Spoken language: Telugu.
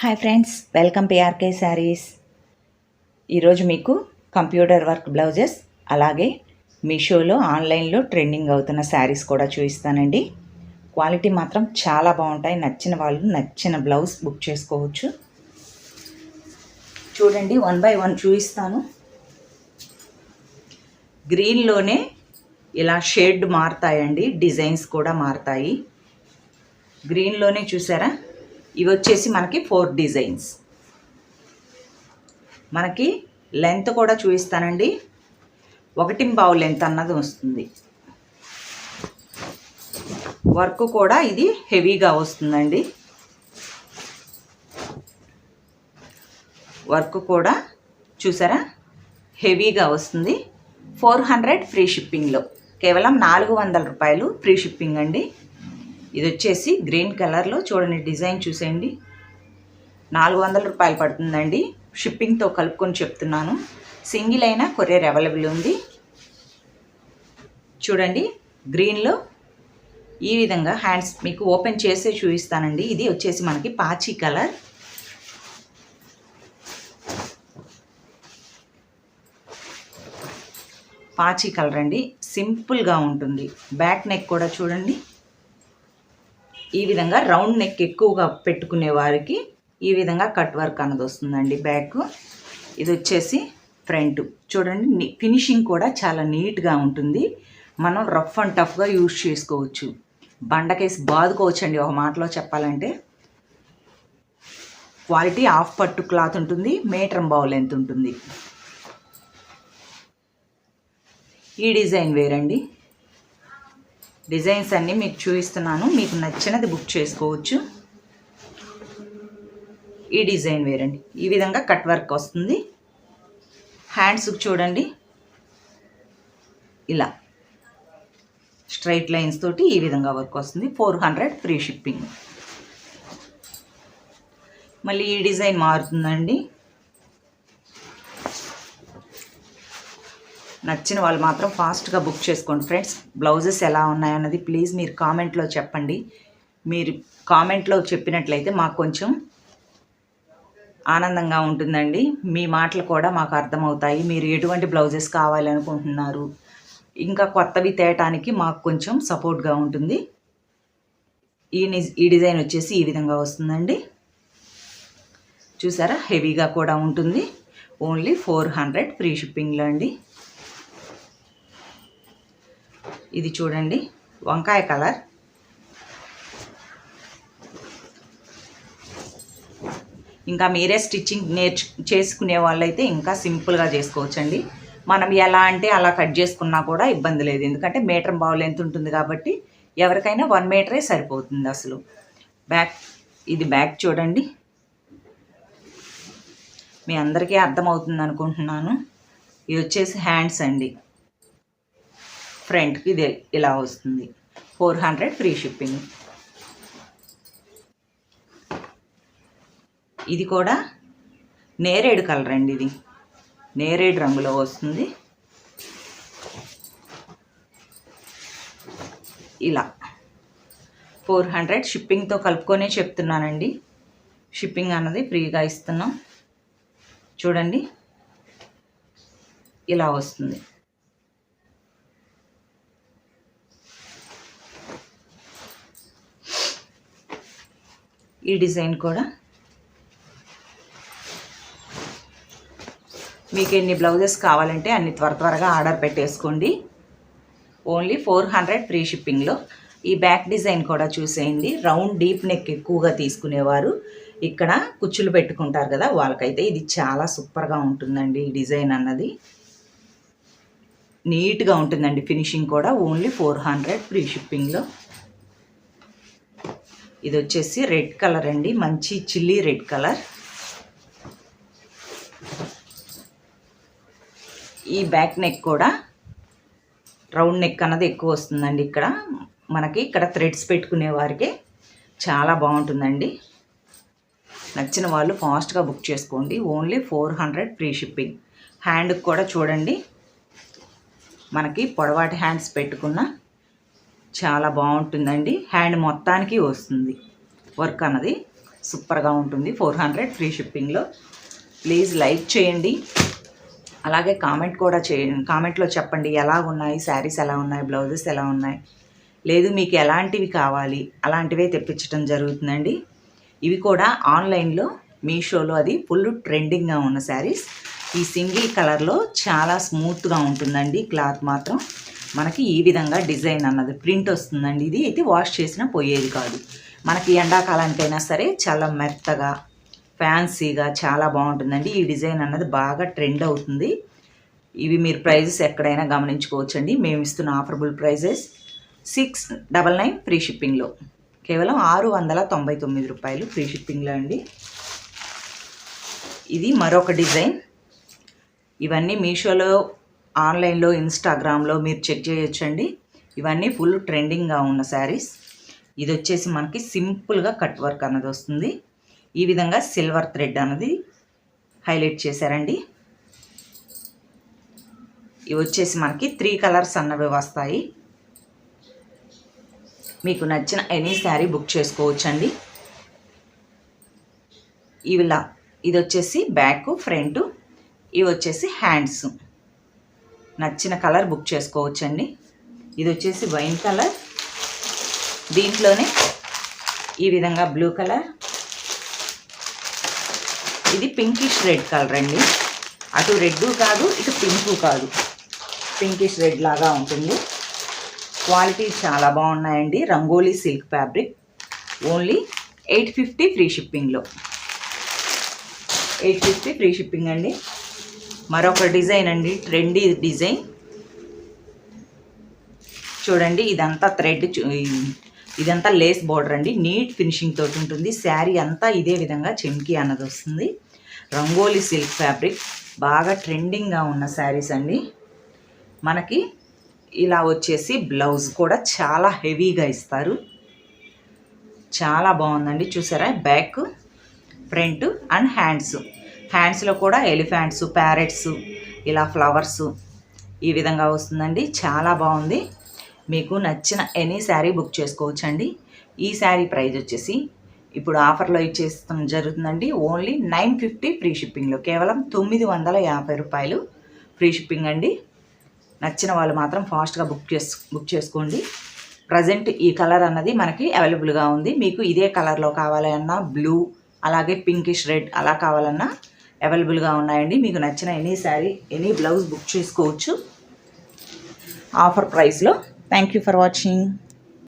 Hi friends welcome PRK Sarees ఈరోజు మీకు కంప్యూటర్ వర్క్ బ్లౌజెస్ అలాగే మీషోలో ఆన్లైన్లో ట్రెండింగ్ అవుతున్న శారీస్ కూడా చూపిస్తానండి. క్వాలిటీ మాత్రం చాలా బాగుంటాయి నచ్చిన వాళ్ళు నచ్చిన బ్లౌజ్ బుక్ చేసుకోవచ్చు. చూడండి వన్ బై వన్ చూపిస్తాను. గ్రీన్లోనే ఇలా షేడ్ మారుతాయండి డిజైన్స్ కూడా మారుతాయి. గ్రీన్లోనే చూసారా? ఇవి వచ్చేసి మనకి ఫోర్ డిజైన్స్ మనకి లెంత్ కూడా చూపిస్తానండి. ఒకటి బావు లెంత్ అన్నది వస్తుంది. వర్క్ కూడా ఇది హెవీగా వస్తుందండి. వర్క్ కూడా చూసారా? హెవీగా వస్తుంది. ఫోర్ హండ్రెడ్ ఫ్రీ షిప్పింగ్లో కేవలం నాలుగు వందల రూపాయలు ఫ్రీ షిప్పింగ్ అండి. ఇది వచ్చేసి గ్రీన్ కలర్లో చూడండి డిజైన్ చూసేయండి. నాలుగు వందల రూపాయలు పడుతుందండి. షిప్పింగ్తో కలుపుకొని చెప్తున్నాను. సింగిల్ అయినా కొరియర్ అవైలబుల్ ఉంది. చూడండి గ్రీన్లో ఈ విధంగా హ్యాండ్స్ మీకు ఓపెన్ చేసే చూపిస్తానండి. ఇది వచ్చేసి మనకి పాచి కలర్. పాచి కలర్ అండి. సింపుల్గా ఉంటుంది. బ్యాక్ నెక్ కూడా చూడండి. ఈ విధంగా రౌండ్ నెక్ ఎక్కువగా పెట్టుకునే వారికి ఈ విధంగా కట్ వర్క్ అన్నది వస్తుందండి బ్యాక్. ఇది వచ్చేసి ఫ్రంట్. చూడండి ఫినిషింగ్ కూడా చాలా నీట్గా ఉంటుంది. మనం రఫ్ అండ్ టఫ్గా యూజ్ చేసుకోవచ్చు. బండకేసి బాదుకోవచ్చు అండి ఒక మాటలో చెప్పాలంటే. క్వాలిటీ హాఫ్ పట్టు క్లాత్ ఉంటుంది మీటర్ బౌల్ ఎంత ఉంటుంది. ఈ డిజైన్ వేరండి. డిజైన్స్ అన్నీ మీకు చూపిస్తున్నాను. మీకు నచ్చినది బుక్ చేసుకోవచ్చు. ఈ డిజైన్ వేరండి. ఈ విధంగా కట్ వర్క్ వస్తుంది. హ్యాండ్స్కి చూడండి. ఇలా. స్ట్రైట్ లైన్స్ తోటి ఈ విధంగా వర్క్ వస్తుంది. ఫోర్ హండ్రెడ్ ఫ్రీ షిప్పింగ్ మళ్ళీ ఈ డిజైన్ మారుతుందండి. నచ్చిన వాళ్ళు మాత్రం ఫాస్ట్గా బుక్ చేసుకోండి ఫ్రెండ్స్. బ్లౌజెస్ ఎలా ఉన్నాయన్నది ప్లీజ్ మీరు కామెంట్లో చెప్పండి. మీరు కామెంట్లో చెప్పినట్లయితే మాకు కొంచెం ఆనందంగా ఉంటుందండి. మీ మాటలు కూడా మాకు అర్థమవుతాయి. మీరు ఎటువంటి బ్లౌజెస్ కావాలనుకుంటున్నారు ఇంకా కొత్తవి తేయటానికి మాకు కొంచెం సపోర్ట్గా ఉంటుంది. ఈ ఈ డిజైన్ వచ్చేసి ఈ విధంగా వస్తుందండి. చూసారా? హెవీగా కూడా ఉంటుంది. ఓన్లీ ఫోర్ హండ్రెడ్ ఫ్రీ షిప్పింగ్లో అండి. ఇది చూడండి. వంకాయ కలర్. ఇంకా మీరే స్టిచ్చింగ్ నేర్చు చేసుకునే వాళ్ళైతే ఇంకా సింపుల్గా చేసుకోవచ్చండి. మనం ఎలా అంటే అలా కట్ చేసుకున్నా కూడా ఇబ్బంది లేదు. ఎందుకంటే మీటర్ బావులు ఎంత ఉంటుంది కాబట్టి ఎవరికైనా వన్ మీటరే సరిపోతుంది అసలు. బ్యాక్ ఇది బ్యాక్ చూడండి. మీ అందరికీ అర్థమవుతుంది అనుకుంటున్నాను. ఇది వచ్చేసి హ్యాండ్స్ అండి. ఫ్రంట్కి ఇది ఇలా వస్తుంది. Four hundred free shipping. ఇది కూడా నేరేడు కలర్ అండి ఇది. నేరేడు రంగులో వస్తుంది. ఇలా. ఫోర్ హండ్రెడ్ షిప్పింగ్తో కలుపుకొనే చెప్తున్నానండి. షిప్పింగ్ అన్నది ఫ్రీగా ఇస్తున్నాం. చూడండి. ఇలా వస్తుంది. ఈ డిజైన్ కూడా. మీకు ఎన్ని బ్లౌజెస్ కావాలంటే అన్ని త్వర త్వరగా ఆర్డర్ పెట్టేసుకోండి. ఓన్లీ ఫోర్ హండ్రెడ్ ఫ్రీ షిప్పింగ్లో ఈ బ్యాక్ డిజైన్ కూడా చూసేయండి. రౌండ్ డీప్ నెక్ ఎక్కువగా తీసుకునేవారు. ఇక్కడ కుచ్చులు పెట్టుకుంటారు కదా వాళ్ళకైతే ఇది చాలా సూపర్గా ఉంటుందండి ఈ డిజైన్ అన్నది. నీట్గా ఉంటుందండి ఫినిషింగ్ కూడా. ఓన్లీ ఫోర్ హండ్రెడ్ ఫ్రీ షిప్పింగ్లో ఇది వచ్చేసి రెడ్ కలర్ అండి. మంచి చిల్లీ రెడ్ కలర్. ఈ బ్యాక్ నెక్ కూడా రౌండ్ నెక్ అన్నది ఎక్కువ వస్తుందండి ఇక్కడ. మనకి ఇక్కడ థ్రెడ్స్ పెట్టుకునే వారికి చాలా బాగుంటుందండి. నచ్చిన వాళ్ళు ఫాస్ట్గా బుక్ చేసుకోండి. Only four hundred free shipping. హ్యాండ్కి కూడా చూడండి. మనకి పొడవాటి హ్యాండ్స్ పెట్టుకున్న చాలా బాగుంటుందండి. హ్యాండ్ మొత్తానికి వస్తుంది. వర్క్ అన్నది సూపర్గా ఉంటుంది. ఫోర్ హండ్రెడ్ ఫ్రీ షిప్పింగ్లో. ప్లీజ్ లైక్ చేయండి. అలాగే కామెంట్ కూడా చేయండి కామెంట్లో చెప్పండి. ఎలా ఉన్నాయి? శారీస్ ఎలా ఉన్నాయి? బ్లౌజెస్ ఎలా ఉన్నాయి? లేదు మీకు ఎలాంటివి కావాలి? అలాంటివే తెప్పించడం జరుగుతుందండి. ఇవి కూడా ఆన్లైన్లో మీషోలో అది ఫుల్ ట్రెండింగ్గా ఉన్న శారీస్. ఈ సింగిల్ కలర్లో చాలా స్మూత్గా ఉంటుందండి క్లాత్ మాత్రం. మనకి ఈ విధంగా డిజైన్ అన్నది ప్రింట్ వస్తుందండి ఇది. అయితే వాష్ చేసినా పోయేది కాదు. మనకి ఎండాకాలానికైనా సరే చాలా మెత్తగా ఫ్యాన్సీగా చాలా బాగుంటుందండి. ఈ డిజైన్ అన్నది బాగా ట్రెండ్ అవుతుంది. ఇవి మీరు ప్రైజెస్ ఎక్కడైనా గమనించుకోవచ్చండి. మేము ఇస్తున్న affordable prices six double nine free షిప్పింగ్లో. కేవలం ఆరు వందల తొంభై తొమ్మిది రూపాయలు ఫ్రీ షిప్పింగ్లో అండి. ఇది మరొక డిజైన్. ఇవన్నీ మీషోలో ఆన్లైన్లో ఇన్స్టాగ్రామ్లో మీరు చెక్ చేయొచ్చండి. ఇవన్నీ ఫుల్ ట్రెండింగ్గా ఉన్న శారీస్. ఇది వచ్చేసి మనకి సింపుల్గా కట్ వర్క్ అన్నది వస్తుంది. ఈ విధంగా సిల్వర్ థ్రెడ్ అన్నది హైలైట్ చేశారండి. ఇవి వచ్చేసి మనకి త్రీ కలర్స్ అన్నవి వస్తాయి. మీకు నచ్చిన ఎనీ శారీ బుక్ చేసుకోవచ్చండి. ఇవిలా ఇది వచ్చేసి బ్యాక్ ఫ్రంట్ ఇవి వచ్చేసి హ్యాండ్స్. నచ్చిన కలర్ బుక్ చేసుకోవచ్చండి. ఇది వచ్చేసి వైన్ కలర్. దీంట్లోనే ఈ విధంగా బ్లూ కలర్. ఇది పింకిష్ రెడ్ కలర్ అండి. అటు రెడ్ కాదు ఇటు పింకు కాదు. పింకిష్ రెడ్ లాగా ఉంటుంది. క్వాలిటీ చాలా బాగున్నాయండి. Rangoli silk fabric. Only eight fifty free షిప్పింగ్లో. ఎయిట్ ఫిఫ్టీ ఫ్రీ షిప్పింగ్ అండి. మరొక డిజైన్ అండి ట్రెండీ డిజైన్. చూడండి ఇదంతా థ్రెడ్ ఇదంతా లేస్ బార్డర్ అండి. నీట్ ఫినిషింగ్ తోటి ఉంటుంది. శారీ అంతా ఇదే విధంగా చెమ్కి అన్నది వస్తుంది. రంగోలీ సిల్క్ ఫ్యాబ్రిక్ బాగా ట్రెండింగ్గా ఉన్న శారీస్ అండి. మనకి ఇలా వచ్చేసి బ్లౌజ్ కూడా చాలా హెవీగా ఇస్తారు. చాలా బాగుందండి. చూసారా? బ్యాక్ ఫ్రంట్ అండ్ హ్యాండ్స్ హ్యాండ్స్లో కూడా ఎలిఫెంట్స్ ప్యారెట్స్ ఇలా ఫ్లవర్స్ ఈ విధంగా వస్తుందండి. చాలా బాగుంది. మీకు నచ్చిన ఎనీ శారీ బుక్ చేసుకోవచ్చండి. ఈ శారీ ప్రైజ్ వచ్చేసి ఇప్పుడు ఆఫర్లో ఇచ్చేస్తాం జరుగుతుందండి. ఓన్లీ నైన్ ఫిఫ్టీ ఫ్రీ షిప్పింగ్లో కేవలం తొమ్మిది వందల యాభై రూపాయలు ఫ్రీ షిప్పింగ్ అండి. నచ్చిన వాళ్ళు మాత్రం ఫాస్ట్గా బుక్ చేసు బుక్ చేసుకోండి. ప్రజెంట్ ఈ కలర్ అన్నది మనకి అవైలబుల్గా ఉంది. మీకు ఇదే కలర్లో కావాలన్నా బ్లూ అలాగే పింకిష్ రెడ్ అలా కావాలన్నా అవైలబుల్గా ఉన్నాయండి. మీకు నచ్చిన any saree any blouse book చేసుకోవచ్చు. ఆఫర్ ప్రైస్లో థ్యాంక్ యూ ఫర్ వాచింగ్